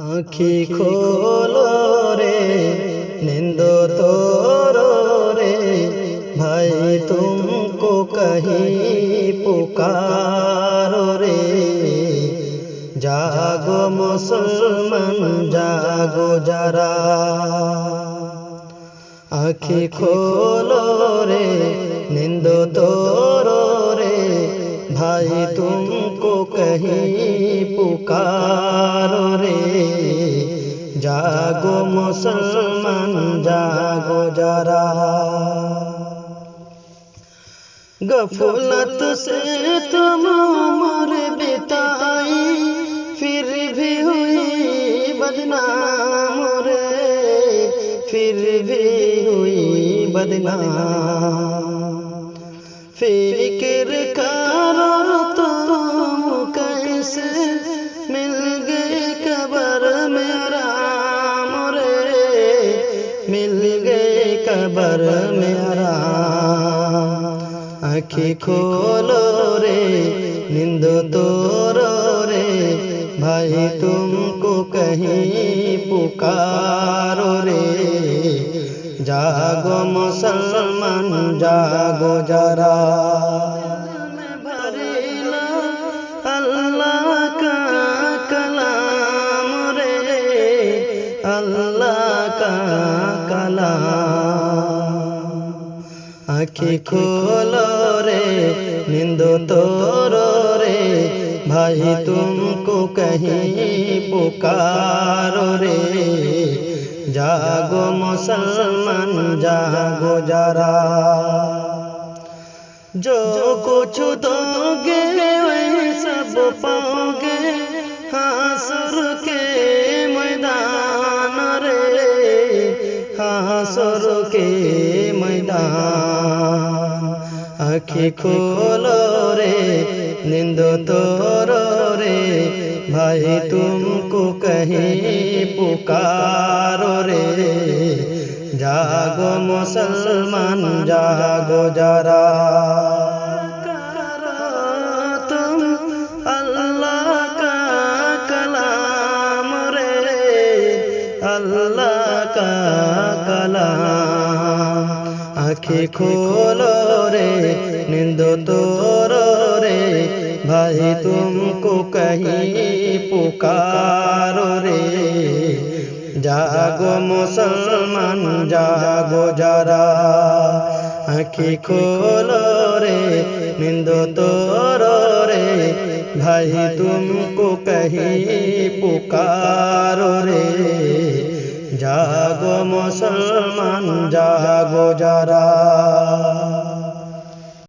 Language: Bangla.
আখি খোলো রে নিন্দ তোর রে। ভাই তুমকো কহি পুকারো রে। জাগো মুসলমান জাগো যারা। আখি খোলো রে নিন্দ তোর রে। ভাই তুমকো কহি পুকারো জাগো মুসলমান, জাগো যারা। গফলত সে তোমার উমর বিতাই ফির ভি হুই বদনাম রে। ফির ভি হুই বদনাম। ফির কর তো कैसे কবর মেরা আখি খোল রে, নিন্দ তোর রে। ভাই, তুমকো কহি পুকার রে। জাগো মুসলমান, জাগো জরা আখি খোলো রে নিন্দ তোর রে ভাই তুমকো কহি পুকারো রে জাগো মুসলমান জাগো যারা जो कुछ दोगे वही सब पाओगे হাসর কে ময়দান। আখি খোলো রে, নিন্দ তোর রে। ভাই, তুমকো কহি পুকারো রে। জাগো মুসলমান, জাগো যারা। আখি খোলো রে, নিন্দ তোর রে। ভাই, তুমকো কহি পুকারো রে। জাগো মুসলমান, জাগো যারা। আখি খোলো রে, নিন্দ তোর রে। ভাই, তুমকো কহি পুকারো রে। জাগো মুসলমান জাগো যারা